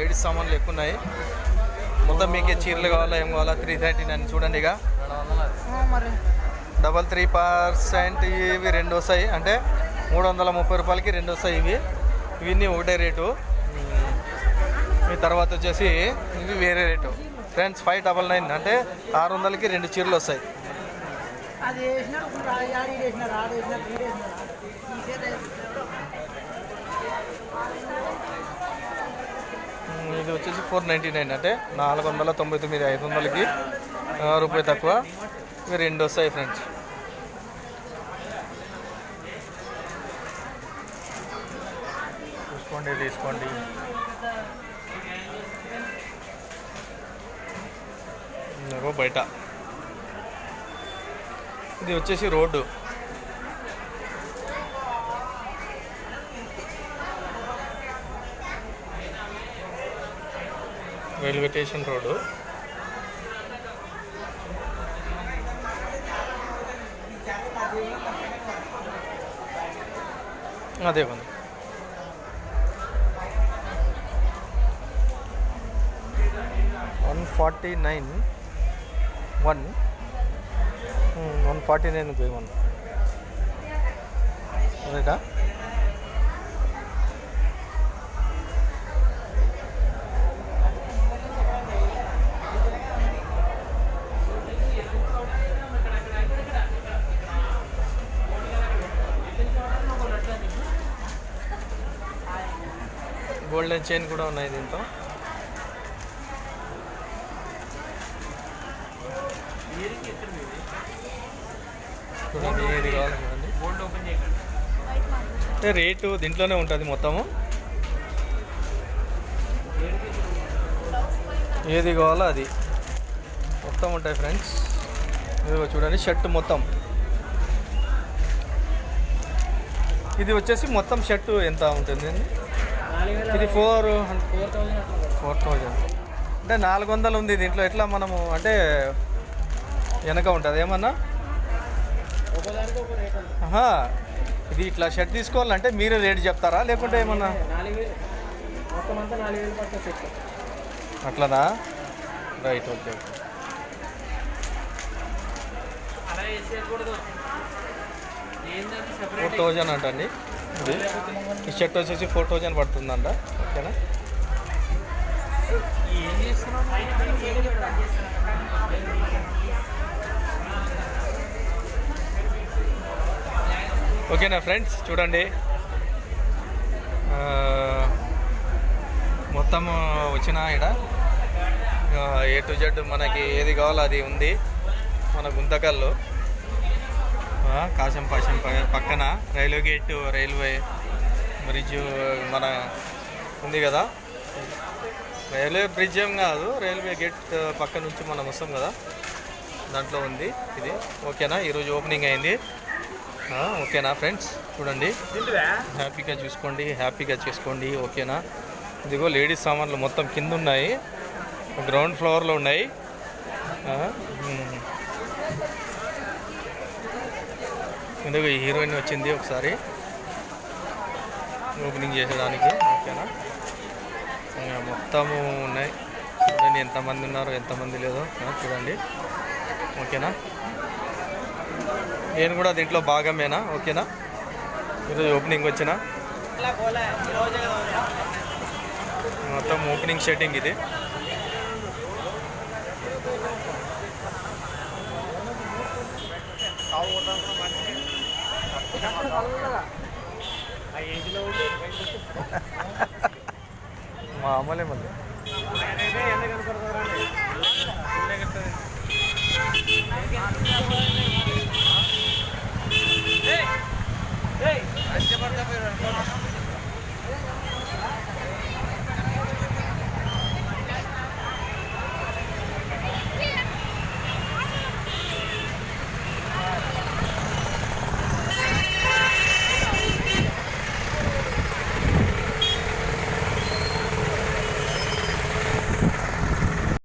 Ladies సామాన్లు ఎక్కువ ఉన్నాయి. మొత్తం మీకు చీరలు కావాలా ఏం కావాలా? త్రీ థర్టీ నైన్ చూడండి ఇక. డబల్ త్రీ పర్సెంట్ ఇవి రెండు వస్తాయి. అంటే మూడు వందల ముప్పై రూపాయలకి రెండు వస్తాయి ఇవి. ఇవన్నీ ఒకటే రేటు. ఈ తర్వాత వచ్చేసి ఇవి వేరే rate. Friends five double nine అంటే ఆరు వందలకి రెండు చీరలు వస్తాయి. అది ఇది వచ్చేసి ఫోర్ నైంటీ నైన్ అంటే నాలుగు వందల తొంభై తొమ్మిది ఐదు వందలకి రూపాయి తక్కువ. ఇవి రెండు వస్తాయి ఫ్రెండ్స్. చూసుకోండి తీసుకోండి. బయట. ఇది వచ్చేసి రోడ్డు. Railway station road. అదే ఉంది. One forty nine. One. One forty nine పోయి వన్ రైటా గోల్డెన్ చైన్ కూడా ఉన్నాయి దీంతో. చూడండి ఏది కావాలి చూడండి. అంటే రేటు దీంట్లోనే ఉంటుంది మొత్తము. ఏది కావాలో అది. మొత్తం ఉంటాయి ఫ్రెండ్స్. ఇదిగో చూడండి షర్ట్ మొత్తం. ఇది వచ్చేసి మొత్తం షర్టు ఎంత ఉంటుంది? ఇది ఫోర్. Four thousand. అంటే నాలుగు వందలు ఉంది దీంట్లో. ఎట్లా మనము అంటే వెనక ఉంటుంది. ఏమన్నా? ఇది ఇట్లా షర్ట్ తీసుకోవాలంటే మీరే రేట్ చెప్తారా? లేకుంటే ఏమన్నా? అట్లనా? Right okay. ఫోర్ థౌజండ్ అంటండి. ఇది. ఈ షర్ట్ వచ్చేసి ఫోర్ థౌజండ్ పడుతుందంట. ఓకేనా? ఓకేనా ఫ్రెండ్స్? చూడండి. మొత్తం వచ్చిన ఇక్కడ ఏ టు జెడ్ మనకి ఏది కావాలో అది ఉంది. మన గుంతకల్లో. కాశం పాశం పక్కన రైల్వే గేట్ రైల్వే బ్రిడ్జ్ మన ఉంది కదా? రైల్వే బ్రిడ్జ్ ఏం కాదు రైల్వే గేట్ పక్క నుంచి మనం వస్తాం కదా? దాంట్లో ఉంది ఇది. ఓకేనా? ఈరోజు ఓపెనింగ్ అయింది. ఆ, ఓకేనా ఫ్రెండ్స్? చూడండి. హ్యాపీగా చూసుకోండి హ్యాపీగా చేసుకోండి. ఓకేనా? ఇదిగో లేడీస్ సామాన్లు మొత్తం కింద ఉన్నాయి. గ్రౌండ్ ఫ్లోర్లో ఉన్నాయి. ఇందుకు ఈ హీరోయిన్ వచ్చింది ఒకసారి? ఓపెనింగ్ చేసేదానికి ఓకేనా? ఇంకా మొత్తము ఉన్నాయి. చూడండి ఎంతమంది ఉన్నారు ఎంతమంది లేదో చూడండి. ఓకేనా? నేను కూడా దీంట్లో భాగమేనా? ఓకేనా? ఈరోజు ఓపెనింగ్ వచ్చిన? మొత్తం ఓపెనింగ్ షెట్టింగ్ ఇది. మామూలే మళ్ళీ